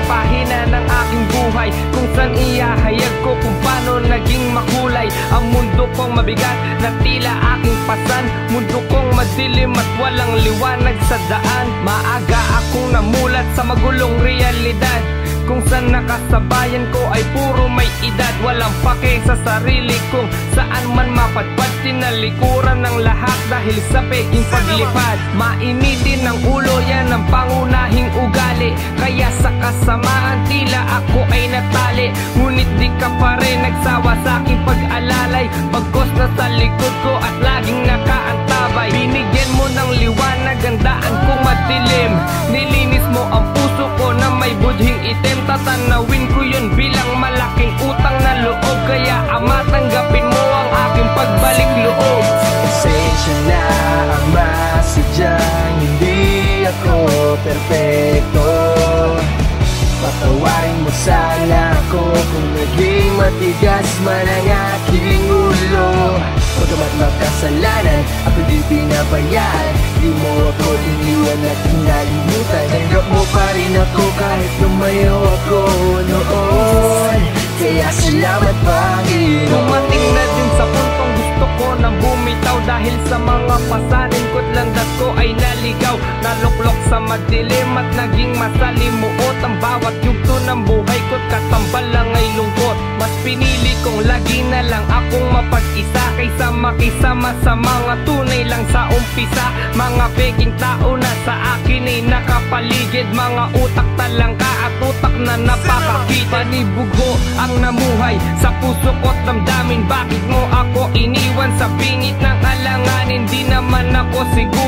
ang pahina ng aking buhay. Kung saan iyahayag ko kung paano naging makulay. Ang mundo kong mabigat na tila aking pasan. Mundo kong madilim at walang liwanag sa daan. Maaga akong namulat sa magulong realidad. Kung saan nakasabayan ko ay puro may edad. Walang pake sa sarili kung saan man mapadpad. Tinalikuran ng lahat dahil sa peking paglipad. Mainitin ng ulo yan ang pangunahing Kaya sa kasamaan tila ako ay natali. Ngunit di ka pa rin nagsawa sa aking pag-alalay. Pagkos na sa likod ko at laging nakaantabay. Binigyan mo ng liwanag ang daan kong madilim Patawarin mo sana ako. Kung naging matigas man ang aking ulo. Pagamat magkasalanan Ako di pinabayaan. Di mo ako iniwan at kinalimutan Nanggap mo pa rin ako kahit lumayo ako noon. Kaya salamat Panginoon. Dumating na din sa puntong gusto ko nang bumitaw Dahil sa mga landas ko ay naligaw Naluklok sa madilim at naging masalimuot Ang bawat yugto ng buhay ko't katambal lang ay lungkot. Mas pinili kong lagi na lang akong mapag-isa Kaysa makisama sa mga tunay lang sa umpisa. Mga peking tao na sa akin ay nakapaligid. Mga utak talangka at utak na napakakita Ni Bugho ang namuhay. Sa puso ko't damdamin Bakit mo ako iniwan? Sa bingit ng alanganin Di naman ako siguro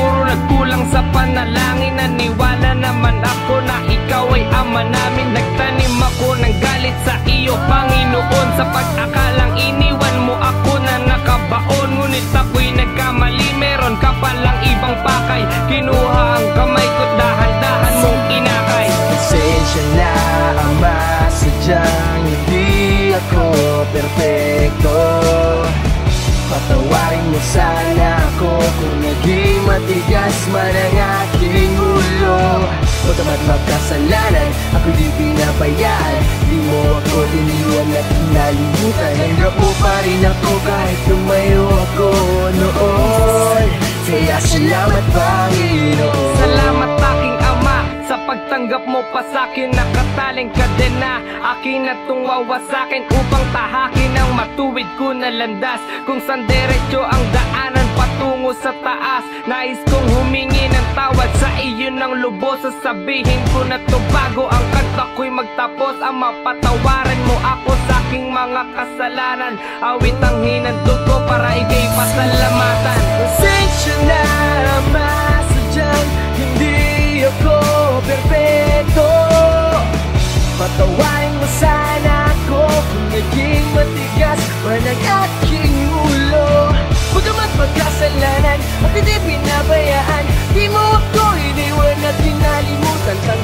nagkulang sa panalangin Naniwala naman ako na ikaw ay ama namin. Nagtanim ako ng galit sa iyo Panginoon. Sa pag-akalang iniwan mo ako na nakabaon Ngunit ako'y nagkamali. Meron ka palang ibang pakay. Kinuha ang kamay ko't dahan-dahan mong inakay. Pasensya na ama. Sadyang hindi ako perfecto Patawarin mo naging matigas man ang aking ulo. Bagamat magkasalanan Ako di pinabayaan. Di mo ako iniwan at kinalimutan Nanggap mo pa rin ako kahit lumayo ako noon. Kaya salamat Panginoon. Salamat sa pagtanggap mo pa sa'kin Nakataling ka din na. Akin na tungwawa sa'kin Upang tahakin ang matuwid ko na landas. Kung saan diretso ang daanan patungo sa taas. Nais kong humingi ng tawad sa iyo ng lubos. Sasabihin ko na to bago ang kanta ko'y magtapos. Ang mapatawaran mo ako sa aking mga kasalanan. Awit ang hinandog ko para ikay pasalamatan. Pasensya na ama Hindi pinabayaan Di mo ako iniwan at pinalimutan. Kang